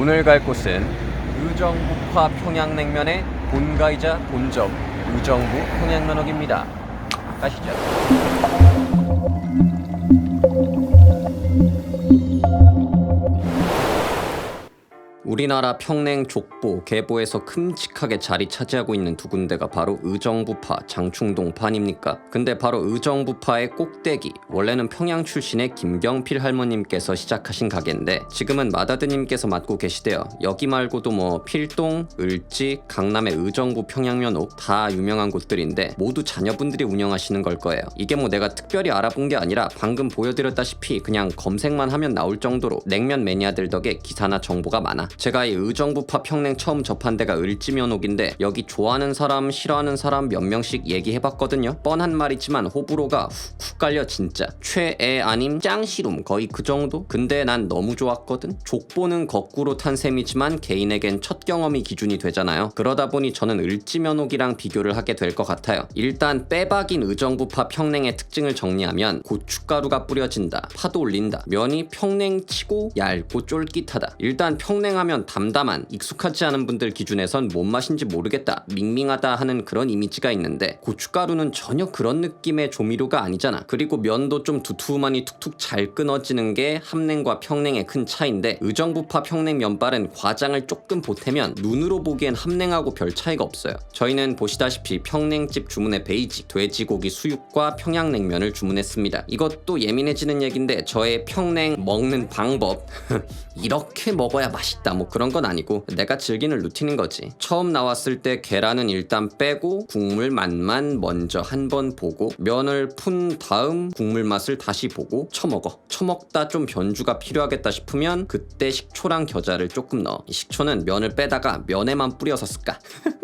오늘 갈 곳은 의정부파 평양냉면의 본가이자 본점 의정부 평양면옥입니다. 가시죠. 우리나라 평냉 족보 계보에서 큼직하게 자리 차지하고 있는 두 군데가 바로 의정부파 장충동파 아닙니까? 근데 바로 의정부파의 꼭대기 원래는 평양 출신의 김경필 할머님께서 시작하신 가게인데 지금은 마다드님께서 맡고 계시대요. 여기 말고도 뭐 필동, 을지, 강남의 의정부 평양면옥 다 유명한 곳들인데 모두 자녀분들이 운영하시는 걸 거예요. 이게 뭐 내가 특별히 알아본 게 아니라 방금 보여드렸다시피 그냥 검색만 하면 나올 정도로 냉면 매니아들 덕에 기사나 정보가 많아 제가 이 의정부파 평냉 처음 접한 데가 을지면옥인데 여기 좋아하는 사람 싫어하는 사람 몇 명씩 얘기해봤거든요. 뻔한 말이지만 호불호가 훅훅 깔려 진짜. 최애 아님 짱시룸 거의 그 정도? 근데 난 너무 좋았거든. 족보는 거꾸로 탄 셈이지만 개인에겐 첫 경험이 기준이 되잖아요. 그러다 보니 저는 을지면옥이랑 비교를 하게 될 것 같아요. 일단 빼박인 의정부파 평냉의 특징을 정리하면 고춧가루가 뿌려진다 파도 올린다. 면이 평냉치고 얇고 쫄깃하다. 일단 평냉하면 담담한 익숙하지 않은 분들 기준에선 뭔 맛인지 모르겠다 밍밍하다 하는 그런 이미지가 있는데 고춧가루는 전혀 그런 느낌의 조미료가 아니잖아. 그리고 면도 좀 두툼하니 툭툭 잘 끊어지는 게 함냉과 평냉의 큰 차이인데 의정부파 평냉 면발은 과장을 조금 보태면 눈으로 보기엔 함냉하고 별 차이가 없어요. 저희는 보시다시피 평냉집 주문의 베이직 돼지고기 수육과 평양냉면을 주문했습니다. 이것도 예민해지는 얘긴데 저의 평냉 먹는 방법. 이렇게 먹어야 맛있다 뭐 그런 건 아니고 내가 즐기는 루틴인 거지. 처음 나왔을 때 계란은 일단 빼고 국물 맛만 먼저 한 번 보고 면을 푼 다음 국물 맛을 다시 보고 처먹어. 처먹다 좀 변주가 필요하겠다 싶으면 그때 식초랑 겨자를 조금 넣어. 이 식초는 면을 빼다가 면에만 뿌려서 쓸까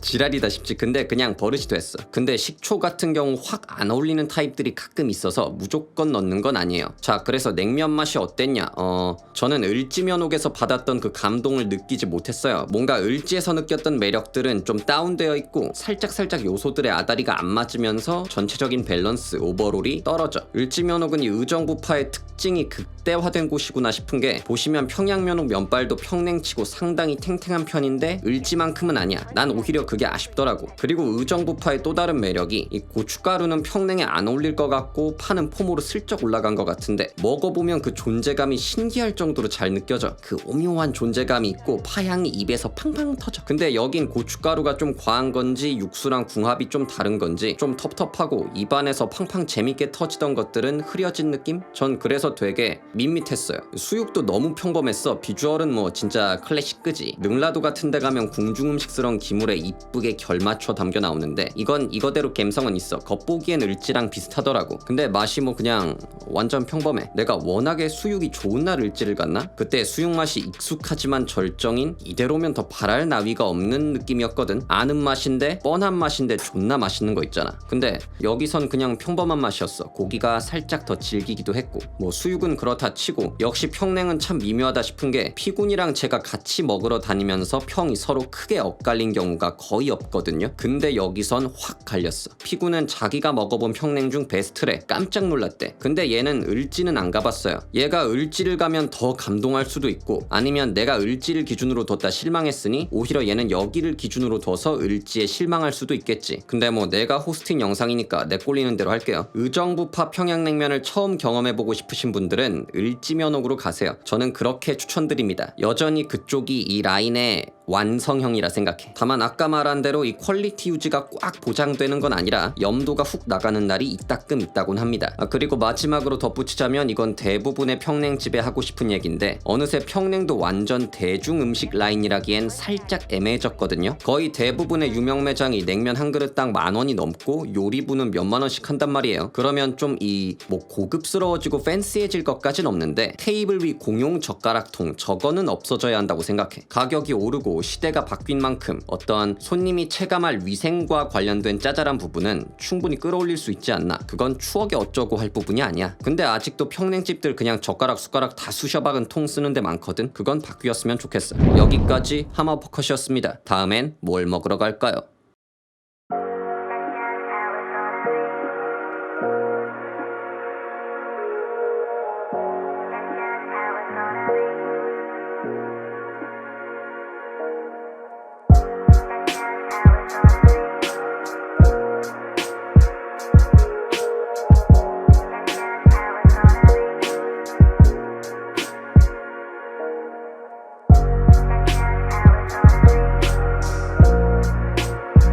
지랄이다 싶지. 근데 그냥 버릇이 됐어. 근데 식초 같은 경우 확 안 어울리는 타입들이 가끔 있어서 무조건 넣는 건 아니에요. 자 그래서 냉면 맛이 어땠냐? 어 저는 을지면옥에서 받았던 그 감동을 느끼지 못했어요. 뭔가 을지에서 느꼈던 매력들은 좀 다운되어 있고 살짝살짝 요소들의 아다리가 안 맞으면서 전체적인 밸런스 오버롤이 떨어져. 을지면옥은 이 의정부파의 특징이 극 대화된 곳이구나 싶은 게 보시면 평양면옥 면발도 평냉치고 상당히 탱탱한 편인데 을지만큼은 아니야. 난 오히려 그게 아쉽더라고. 그리고 의정부파의 또 다른 매력이 이 고춧가루는 평냉에 안 어울릴 것 같고 파는 폼으로 슬쩍 올라간 것 같은데 먹어보면 그 존재감이 신기할 정도로 잘 느껴져. 그 오묘한 존재감이 있고 파향이 입에서 팡팡 터져. 근데 여긴 고춧가루가 좀 과한 건지 육수랑 궁합이 좀 다른 건지 좀 텁텁하고 입안에서 팡팡 재밌게 터지던 것들은 흐려진 느낌? 전 그래서 되게 밋밋했어요. 수육도 너무 평범했어. 비주얼은 뭐 진짜 클래식 끄지? 능라도 같은 데 가면 궁중음식스러운 기물에 이쁘게 결 맞춰 담겨 나오는데 이건 이거대로 감성은 있어. 겉보기엔 을지랑 비슷하더라고. 근데 맛이 뭐 그냥 완전 평범해. 내가 워낙에 수육이 좋은 날 을지를 갔나? 그때 수육 맛이 익숙하지만 절정인 이대로면 더 바랄 나위가 없는 느낌이었거든. 아는 맛인데 뻔한 맛인데 존나 맛있는 거 있잖아. 근데 여기선 그냥 평범한 맛이었어. 고기가 살짝 더 질기기도 했고. 뭐 수육은 그렇다 치고 역시 평냉은 참 미묘하다 싶은 게 피군이랑 제가 같이 먹으러 다니면서 평이 서로 크게 엇갈린 경우가 거의 없거든요. 근데 여기선 확 갈렸어. 피군은 자기가 먹어본 평냉 중 베스트래. 깜짝 놀랐대. 근데 얘는 을지는 안 가봤어요. 얘가 을지를 가면 더 감동할 수도 있고 아니면 내가 을지를 기준으로 뒀다 실망했으니 오히려 얘는 여기를 기준으로 둬서 을지에 실망할 수도 있겠지. 근데 뭐 내가 호스팅 영상이니까 내 꼴리는 대로 할게요. 의정부파 평양냉면을 처음 경험해보고 싶으신 분들은 을지면옥으로 가세요. 저는 그렇게 추천드립니다. 여전히 그쪽이 이 라인의 완성형이라 생각해. 다만 아까 말한 대로 이 퀄리티 유지가 꽉 보장되는 건 아니라 염도가 훅 나가는 날이 이따끔 있다곤 합니다. 아, 그리고 마지막으로 덧붙이자면 이건 대부분의 평냉집에 하고 싶은 얘기인데 어느새 평냉도 완전 대중 음식 라인이라기엔 살짝 애매해졌거든요. 거의 대부분의 유명 매장이 냉면 한 그릇 당 만 원이 넘고 요리부는 몇만 원씩 한단 말이에요. 그러면 좀 이 뭐 고급스러워지고 팬시해질 것까진 없는데 테이블 위 공용 젓가락통 저거는 없어져야 한다고 생각해. 가격이 오르고 시대가 바뀐 만큼 어떤 손님이 체감할 위생과 관련된 짜잘한 부분은 충분히 끌어올릴 수 있지 않나. 그건 추억이 어쩌고 할 부분이 아니야. 근데 아직도 평냉집들 그냥 젓가락 숟가락 다 쑤셔박은 통 쓰는데 많거든. 그건 바뀌었으면 좋겠어. 여기까지 하마퍼컷이었습니다. 다음엔 뭘 먹으러 갈까요?